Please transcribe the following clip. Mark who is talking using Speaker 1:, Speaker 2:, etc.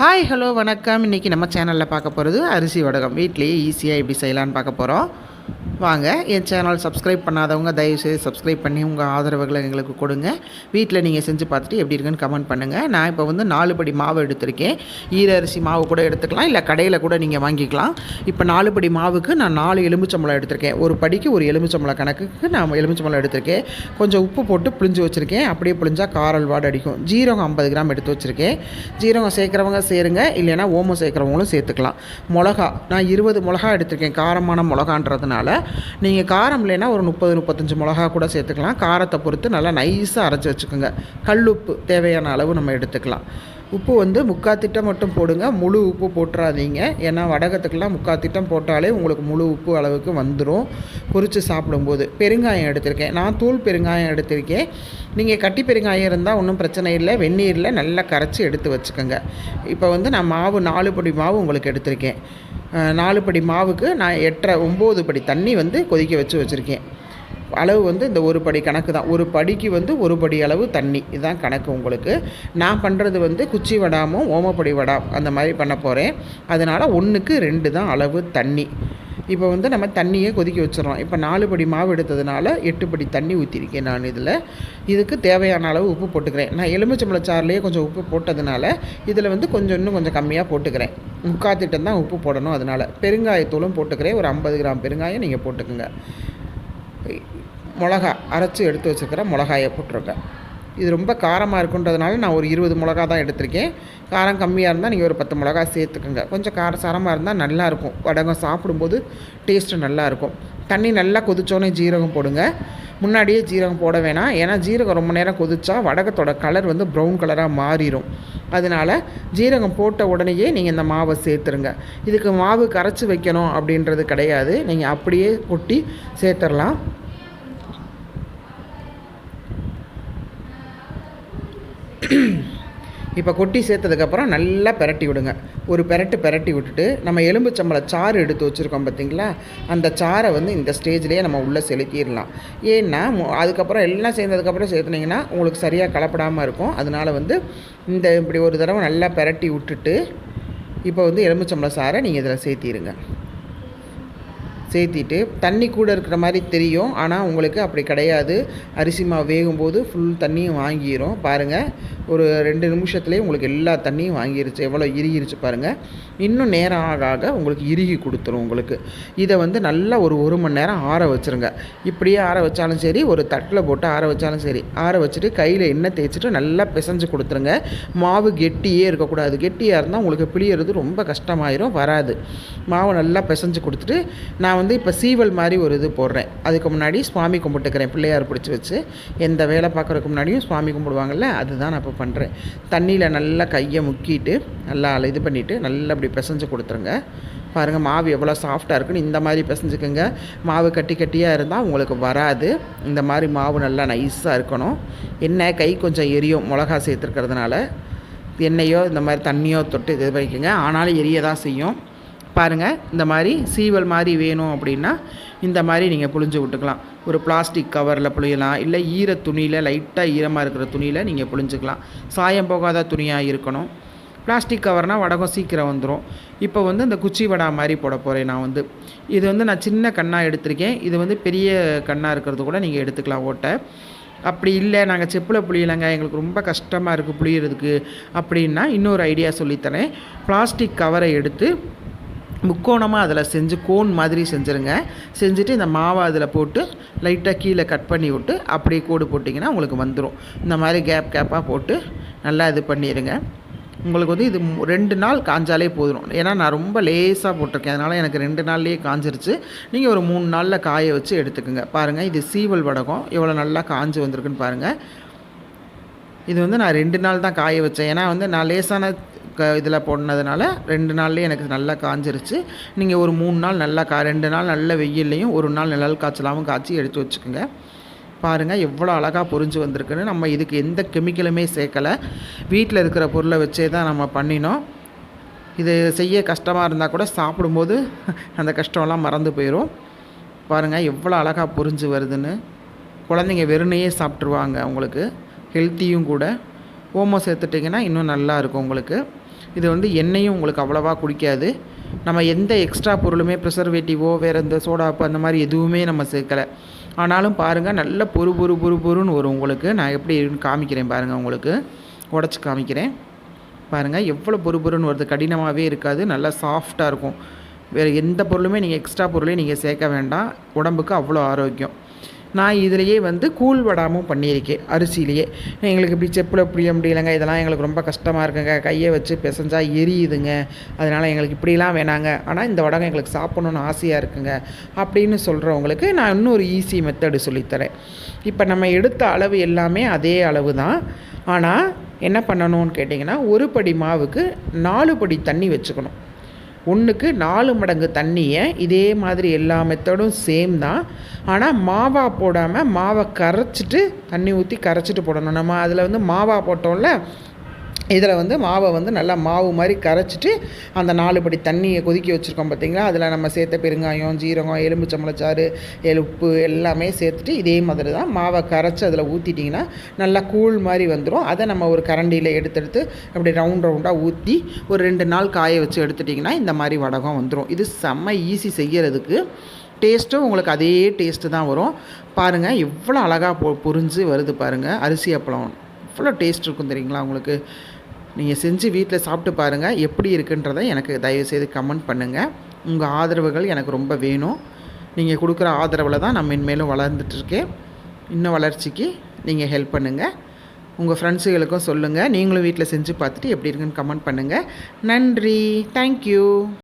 Speaker 1: Hi hello வணக்கம். இன்றைக்கி நம்ம சேனலில் பார்க்க போகிறது அரிசி வடகம். வீட்லேயே ஈஸியாக எப்படி செய்யலான்னு பார்க்க போகிறோம் வாங்க என் சேனல் சப்ஸ்கிரைப் பண்ணாதவங்க தயவுசெய்து சப்ஸ்கிரைப் பண்ணி உங்கள் ஆதரவுகளை எங்களுக்கு கொடுங்க. வீட்டில் நீங்கள் செஞ்சு பார்த்துட்டு எப்படி இருக்குன்னு கமெண்ட் பண்ணுங்கள் நான் இப்போ வந்து நாலு படி மாவு எடுத்திருக்கேன். ஈர அரிசி மாவு கூட எடுத்துக்கலாம் இல்லை கடையில் கூட நீங்கள் வாங்கிக்கலாம். இப்போ நாலு படி மாவுக்கு நான் நாலு எலுமிச்சம்பளம் எடுத்திருக்கேன். ஒரு படிக்கு ஒரு எலுமிச்சம்பளம் கணக்குக்கு நான் எலுமிச்சம்பழம் எடுத்திருக்கேன். கொஞ்சம் உப்பு போட்டு புளிஞ்சு வச்சுருக்கேன். அப்படியே புளிஞ்சால் காரல் வாடு அடிக்கும். ஜீரகம் ஐம்பது கிராம் எடுத்து வச்சுருக்கேன். ஜீரகம் சேர்க்குறவங்க சேருங்க இல்லைன்னா ஓமம் சேர்க்குறவங்களும் சேர்த்துக்கலாம். மிளகா நான் இருபது மிளகா எடுத்திருக்கேன். காரமான மிளகான்றதுனால. நீங்கள் காரம் இல்லைன்னா ஒரு முப்பது முப்பத்தஞ்சு மிளகா கூட சேர்த்துக்கலாம். காரத்தை பொறுத்து நல்லா நைஸாக அரைச்சி வச்சுக்கோங்க. கல்லுப்பு தேவையான அளவு நம்ம எடுத்துக்கலாம். உப்பு வந்து முக்கா திட்டம் மட்டும் போடுங்க. முழு உப்பு போட்டுறாதீங்க. ஏன்னா வடகத்துக்கெல்லாம் முக்கா திட்டம் போட்டாலே உங்களுக்கு முழு உப்பு அளவுக்கு வந்துடும் பொரித்து சாப்பிடும்போது. பெருங்காயம் எடுத்திருக்கேன். நான் தூள் பெருங்காயம் எடுத்திருக்கேன். நீங்கள் கட்டி பெருங்காயம் இருந்தால் ஒன்றும் பிரச்சனை இல்லை. வெந்நீரில் நல்லா கரைச்சி எடுத்து வச்சுக்கோங்க. இப்போ வந்து நான் மாவு நாலு படி மாவு உங்களுக்கு எடுத்திருக்கேன். நாலு படி மாவுக்கு நான் எட்டரை ஒம்பது படி தண்ணி வந்து கொதிக்க வச்சு வச்சுருக்கேன். அளவு வந்து இந்த ஒரு படி கணக்கு தான். ஒரு படிக்கு வந்து ஒரு படி அளவு தண்ணி. இதுதான் கணக்கு உங்களுக்கு. நான் பண்ணுறது வந்து குச்சி வடாமும் ஓமப்படி வடாம் அந்த மாதிரி பண்ண போகிறேன் அதனால் ஒன்றுக்கு ரெண்டு தான் அளவு தண்ணி. இப்போ வந்து நம்ம தண்ணியை கொதிக்க வச்சிடறோம். இப்போ நாலு படி மாவு எடுத்ததுனால எட்டு படி தண்ணி ஊற்றிருக்கேன் நான் இதில். இதுக்கு தேவையான அளவு உப்பு போட்டுக்கிறேன். நான் எலுமிச்சம்பழச்சாறுலேயே கொஞ்சம் உப்பு போட்டதுனால இதில் வந்து கொஞ்சம் இன்னும் கொஞ்சம் கம்மியாக போட்டுக்கிறேன். முக்காத்திட்டம் தான் உப்பு போடணும் அதனால். பெருங்காயத்தூளும் போட்டுக்கிறேன். ஒரு ஐம்பது கிராம் பெருங்காயம் நீங்கள் போட்டுக்கோங்க. மிளகா அரைச்சி எடுத்து வச்சுருக்கிற மிளகாயை போட்டிருங்க இது ரொம்ப காரமாக இருக்குன்றதுனால நான் ஒரு இருபது மிளகா தான் எடுத்திருக்கேன். காரம் கம்மியாக இருந்தால் நீங்கள் ஒரு பத்து மிளகா சேர்த்துக்கோங்க. கொஞ்சம் காரசாரமாக இருந்தால் நல்லாயிருக்கும் வடகம் சாப்பிடும்போது டேஸ்ட்டு நல்லாயிருக்கும் தண்ணி நல்லா கொதிச்சோன்னே ஜீரகம் போடுங்க. முன்னாடியே ஜீரகம் போட வேணாம். ஏன்னா ஜீரகம் ரொம்ப நேரம் கொதிச்சா வடகத்தோட கலர் வந்து ப்ரௌன் கலராக மாறிடும் அதனால் ஜீரகம் போட்ட உடனேயே நீங்கள் இந்த மாவை சேர்த்துருங்க. இதுக்கு மாவு கரைச்சி வைக்கணும் அப்படின்றது கிடையாது. நீங்கள் அப்படியே கொட்டி சேர்த்துடலாம் இப்போ கொட்டி சேர்த்ததுக்கப்புறம் நல்லா பெரட்டி விடுங்க. ஒரு பெரட்டு பெரட்டி விட்டுட்டு நம்ம எலும்புச்சம்பளை சாறு எடுத்து வச்சுருக்கோம் பார்த்தீங்களா அந்த சாறை வந்து இந்த ஸ்டேஜ்லேயே நம்ம உள்ளே செலுத்திடலாம். ஏன்னா அதுக்கப்புறம் எல்லாம் சேர்ந்ததுக்கப்புறம் சேர்த்துனீங்கன்னா உங்களுக்கு சரியாக கலப்படாமல் இருக்கும். அதனால் வந்து இந்த இப்படி ஒரு தடவை நல்லா பெரட்டி விட்டுட்டு இப்போ வந்து எலும்புச்சம்பளை சாறை நீங்கள் இதில் சேர்த்திடுங்க. சேர்த்திட்டு தண்ணி கூட இருக்கிற மாதிரி தெரியும். ஆனால் உங்களுக்கு அப்படி கிடையாது. அரிசி மாவு வேகும்போது ஃபுல் தண்ணியும் வாங்கிரும். பாருங்கள் ஒரு ரெண்டு நிமிஷத்துலேயே உங்களுக்கு எல்லா தண்ணியும் வாங்கிருச்சு. எவ்வளோ இறுகிருச்சு பாருங்கள் இன்னும் நேரம் ஆக ஆக உங்களுக்கு இறுகி கொடுத்துரும் உங்களுக்கு. இதை வந்து நல்லா ஒரு ஒரு மணி நேரம் ஆற வச்சுருங்க. இப்படியே ஆற வச்சாலும் சரி ஒரு தட்டில் போட்டு ஆற வச்சாலும் சரி. ஆற வச்சுட்டு கையில் எண்ணெய் தேய்ச்சிட்டு நல்லா பிசைஞ்சு கொடுத்துருங்க. மாவு கெட்டியே இருக்கக்கூடாது. கெட்டியாக இருந்தால் உங்களுக்கு பிழியறது ரொம்ப கஷ்டமாயிரும் வராது. மாவு நல்லா பிசைஞ்சு கொடுத்துட்டு நான் வந்து இப்போ சீவல் மாதிரி ஒரு இது போடுறேன். அதுக்கு முன்னாடி சுவாமி கும்பிட்டுக்கிறேன். பிள்ளையார் பிடிச்சி வச்சு. எந்த வேலை பார்க்குறதுக்கு முன்னாடியும் சுவாமி கும்பிடுவாங்கல்ல அதுதான் நான் இப்போ பண்ணுறேன் தண்ணியில் நல்லா கையை முக்கிட்டு நல்லா இது பண்ணிவிட்டு நல்லா அப்படி பிசைஞ்சு கொடுத்துருங்க. பாருங்கள் மாவு எவ்வளோ சாஃப்டாக இருக்குன்னு இந்த மாதிரி பிசைஞ்சுக்கோங்க. மாவு கட்டி கட்டியாக இருந்தால் உங்களுக்கு வராது. இந்த மாதிரி மாவு நல்லா நைஸாக இருக்கணும். எண்ணெய் கை கொஞ்சம் எரியும். மிளகா சேர்த்துருக்கிறதுனால. எண்ணெயோ இந்த மாதிரி தண்ணியோ தொட்டு இது வைக்கங்க ஆனாலும் எரிய தான் செய்யும். பாருங்கள் இந்த மாதிரி சீவல் மாதிரி வேணும் அப்படின்னா இந்த மாதிரி நீங்கள் புழிஞ்சு விட்டுக்கலாம். ஒரு பிளாஸ்டிக் கவரில் புழியலாம் இல்லை ஈர துணியில் லைட்டாக ஈரமாக இருக்கிற துணியில் நீங்கள் புழிஞ்சுக்கலாம். சாயம் போகாத துணியாக இருக்கணும். பிளாஸ்டிக் கவர்னால் வடகம் சீக்கிரம் வந்துடும் இப்போ வந்து இந்த குச்சி வடா மாதிரி போட போகிறேன் நான் வந்து. இது வந்து நான் சின்ன கண்ணாக எடுத்திருக்கேன். இது வந்து பெரிய கண்ணாக இருக்கிறது கூட நீங்கள் எடுத்துக்கலாம் ஓட்டை. அப்படி இல்லை நாங்கள் செப்பில் புளியலைங்க எங்களுக்கு ரொம்ப கஷ்டமாக இருக்குது புளியறதுக்கு அப்படின்னா இன்னொரு ஐடியா சொல்லித்தரேன். பிளாஸ்டிக் கவரை எடுத்து முக்கோணமாக அதில் செஞ்சு கோன் மாதிரி செஞ்சுருங்க. செஞ்சுட்டு இந்த மாவை அதில் போட்டு லைட்டாக கீழே கட் பண்ணி விட்டு அப்படியே கோடு போட்டிங்கன்னா உங்களுக்கு வந்துடும் இந்த மாதிரி கேப் கேப்பாக போட்டு நல்லா இது பண்ணிடுங்க உங்களுக்கு வந்து இது மு- ரெண்டு நாள் காஞ்சாலே போதும். ஏன்னா நான் ரொம்ப லேசாக போட்டிருக்கேன். அதனால் எனக்கு ரெண்டு நாள்லேயே காஞ்சிருச்சு. நீங்கள் ஒரு மூணு நாளில் காய வச்சு எடுத்துக்கோங்க. பாருங்கள் இது சீவல் வடகம். எவ்வளோ நல்லா காஞ்சு வந்திருக்குன்னு பாருங்கள் இது வந்து நான் ரெண்டு நாள் தான் காய வச்சேன். ஏன்னா வந்து நான் லேசான க இதில் போடுனதுனால ரெண்டு நாள்லேயே எனக்கு நல்லா காஞ்சிருச்சு. நீங்கள் ஒரு மூணு நாள் நல்லா கா ரெண்டு நாள் நல்ல வெயில்லையும் ஒரு நாள் நிழல் காய்ச்சலாகவும் காய்ச்சி எடுத்து வச்சுக்கோங்க. பாருங்கள் எவ்வளோ அழகாக புரிஞ்சு வந்திருக்குன்னு. நம்ம இதுக்கு எந்த கெமிக்கலுமே சேர்க்கலை. வீட்டில் இருக்கிற பொருளை வச்சே தான் நம்ம பண்ணினோம். இது செய்ய கஷ்டமாக இருந்தால் கூட சாப்பிடும்போது அந்த கஷ்டம்லாம் மறந்து போயிடும் பாருங்கள் எவ்வளோ அழகாக புரிஞ்சு வருதுன்னு. குழந்தைங்க வெறுனையே சாப்பிட்ருவாங்க உங்களுக்கு ஹெல்த்தியும் கூட. ஓமம் சேர்த்துட்டிங்கன்னா இன்னும் நல்லா இருக்கும் உங்களுக்கு. இது வந்து எண்ணெயும் உங்களுக்கு அவ்வளோவா குடிக்காது. நம்ம எந்த எக்ஸ்ட்ரா பொருளுமே ப்ரிசர்வேட்டிவோ வேறு எந்த சோடாப்பு அந்த மாதிரி எதுவுமே நம்ம சேர்க்கலை. ஆனாலும் பாருங்கள் நல்ல பொறு பொறு பொறு பொறுன்னு வரும் உங்களுக்கு. நான் எப்படி இருக்குன்னு காமிக்கிறேன் பாருங்கள் உங்களுக்கு. உடச்சி காமிக்கிறேன். பாருங்கள் எவ்வளோ பொறு பொறுன்னு வருது. கடினமாகவே இருக்காது. நல்லா சாஃப்டாக இருக்கும். வேறு எந்த பொருளுமே நீங்கள் எக்ஸ்ட்ரா பொருளையும் நீங்கள் சேர்க்க வேண்டாம். உடம்புக்கு அவ்வளோ ஆரோக்கியம். நான் இதிலேயே வந்து கூழ் வடாமும் பண்ணியிருக்கேன் அரிசியிலேயே. எங்களுக்கு இப்படி செப்பில் புரிய முடியலைங்க இதெல்லாம் எங்களுக்கு ரொம்ப கஷ்டமாக இருக்குங்க. கையை வச்சு பிசைஞ்சா எரியுதுங்க. அதனால் எங்களுக்கு இப்படிலாம் வேணாங்க. ஆனால் இந்த வடகம் எங்களுக்கு சாப்பிட்ணுன்னு ஆசையாக இருக்குங்க. அப்படின்னு சொல்கிறவங்களுக்கு நான் இன்னொரு ஈஸி மெத்தடு சொல்லித்தரேன். இப்போ நம்ம எடுத்த அளவு எல்லாமே அதே அளவு தான் ஆனால் என்ன பண்ணணும்னு கேட்டிங்கன்னா ஒரு படி மாவுக்கு நாலு படி தண்ணி வச்சுக்கணும். ஒன்றுக்கு நாலு மடங்கு தண்ணியை இதே மாதிரி எல்லா மெத்தடும் சேம் தான். ஆனால் மாவா போடாமல் மாவை கரைச்சிட்டு தண்ணி ஊற்றி கரைச்சிட்டு போடணும். நம்ம அதில் வந்து மாவா போட்டோம்ல இதில் வந்து மாவை வந்து நல்லா மாவு மாதிரி கரைச்சிட்டு அந்த நாலு படி தண்ணியை கொதிக்க வச்சுருக்கோம் பார்த்திங்களா? அதில் நம்ம சேர்த்த பெருங்காயம் ஜீரகம் எலும்புச்சம்பளச்சாறு எல் உப்பு எல்லாமே சேர்த்துட்டு இதே மாதிரி தான் மாவை கரைச்சி அதில் ஊற்றிட்டிங்கன்னா நல்லா கூழ் மாதிரி வந்துடும். அதை நம்ம ஒரு கரண்டியில் எடுத்தெடுத்து அப்படி ரவுண்ட் ரவுண்டாக ஊற்றி ஒரு ரெண்டு நாள் காய வச்சு எடுத்துட்டிங்கன்னா இந்த மாதிரி வடகம் வந்துடும். இது செம்ம ஈஸி செய்கிறதுக்கு டேஸ்ட்டும் உங்களுக்கு அதே டேஸ்ட்டு தான் வரும். பாருங்கள் எவ்வளோ அழகாக பொ புரிஞ்சு வருது பாருங்கள் அரிசி அப்பளம். எவ்வளோ டேஸ்ட் இருக்கும் தெரியுங்களா உங்களுக்கு? நீங்கள் செஞ்சு வீட்டில் சாப்பிட்டு பாருங்கள் எப்படி இருக்குன்றதை எனக்கு தயவுசெய்து கமெண்ட் பண்ணுங்கள் உங்கள் ஆதரவுகள் எனக்கு ரொம்ப வேணும். நீங்கள் கொடுக்குற ஆதரவில் தான் நான் மென்மேலும் வளர்ந்துட்டுருக்கேன் இன்னும் வளர்ச்சிக்கு நீங்கள் ஹெல்ப் பண்ணுங்கள் உங்கள் ஃப்ரெண்ட்ஸுகளுக்கும் சொல்லுங்கள் நீங்களும் வீட்டில் செஞ்சு பார்த்துட்டு எப்படி இருக்குன்னு கமெண்ட் பண்ணுங்கள் நன்றி. தேங்க்யூ